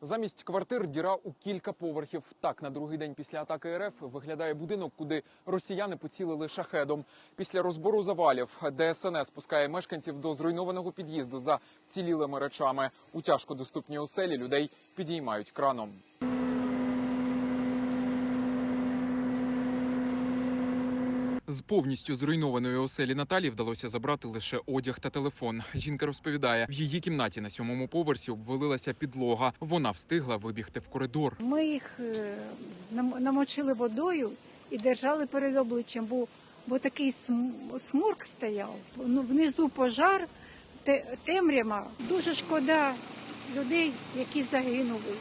Замість квартир діра у кілька поверхів. Так, на другий день після атаки РФ виглядає будинок, куди росіяни поцілили шахедом. Після розбору завалів ДСНС спускає мешканців до зруйнованого під'їзду за вцілілими речами. У тяжко доступній оселі людей підіймають краном. З повністю зруйнованої оселі Наталі вдалося забрати лише одяг та телефон. Жінка розповідає, в її кімнаті на сьомому поверсі обвалилася підлога. Вона встигла вибігти в коридор. Ми їх е, нам- намочили водою і держали перед обличчям, бо, бо такий см- сморк стояв. Ну, внизу пожар, те- темрява. Дуже шкода людей, які загинули.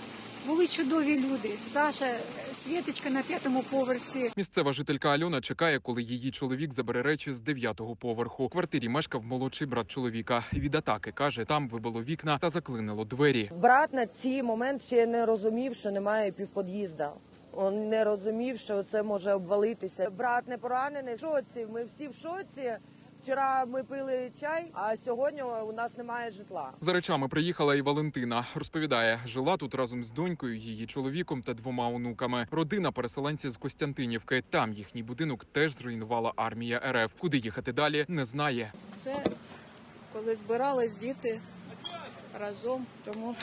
Були чудові люди. Саша, Світочка на п'ятому поверсі. Місцева жителька Альона чекає, коли її чоловік забере речі з дев'ятого поверху. В квартирі мешкав молодший брат чоловіка. Від атаки каже, там вибило вікна та заклинило двері. Брат на цей момент ще не розумів, що немає півпод'їзда. Він не розумів, що це може обвалитися. Брат не поранений. В шоці. Ми всі в шоці. Вчора ми пили чай, а сьогодні у нас немає житла. За речами приїхала і Валентина. Розповідає, жила тут разом з донькою, її чоловіком та двома онуками. Родина переселенці з Костянтинівки. Там їхній будинок теж зруйнувала армія РФ. Куди їхати далі, не знає. Це коли збирались діти разом. Тому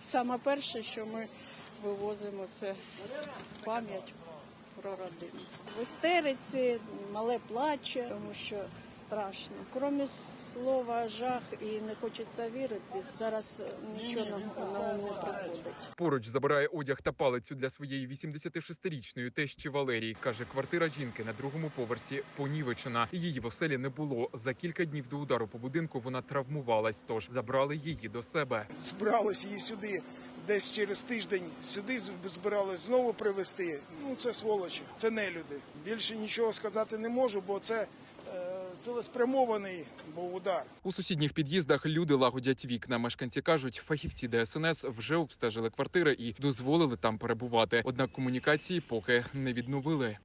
саме перше, що ми вивозимо, це пам'ять про родину. В істериці мале плаче, тому що страшно. Крім слова жах і не хочеться вірити. Зараз нічого на на ум не приходить. Поруч забирає одяг та палицю для своєї 86-річної тещі Валерії. каже, квартира жінки на другому поверсі понівечена. Її в оселі не було. За кілька днів до удару по будинку вона травмувалась, тож забрали її до себе. збирались її сюди. Десь через тиждень сюди з- збирались знову привезти. Ну це сволочі, це не люди. Більше нічого сказати не можу, бо це е, цілеспрямований був удар. У сусідніх під'їздах люди лагодять вікна. Мешканці кажуть, фахівці ДСНС вже обстежили квартири і дозволили там перебувати. Однак комунікації поки не відновили.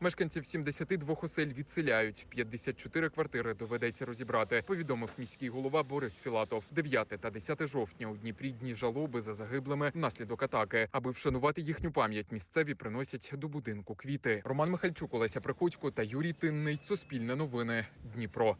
Мешканців 72 осель відселяють. 54 квартири доведеться розібрати. Повідомив міський голова Борис Філатов. 9 та 10 жовтня у Дніпрі дні жалоби за загиблими внаслідок атаки. Аби вшанувати їхню пам'ять, місцеві приносять до будинку квіти. Роман Михальчук, Олеся Приходько та Юрій Тинний. Суспільне новини. Дніпро.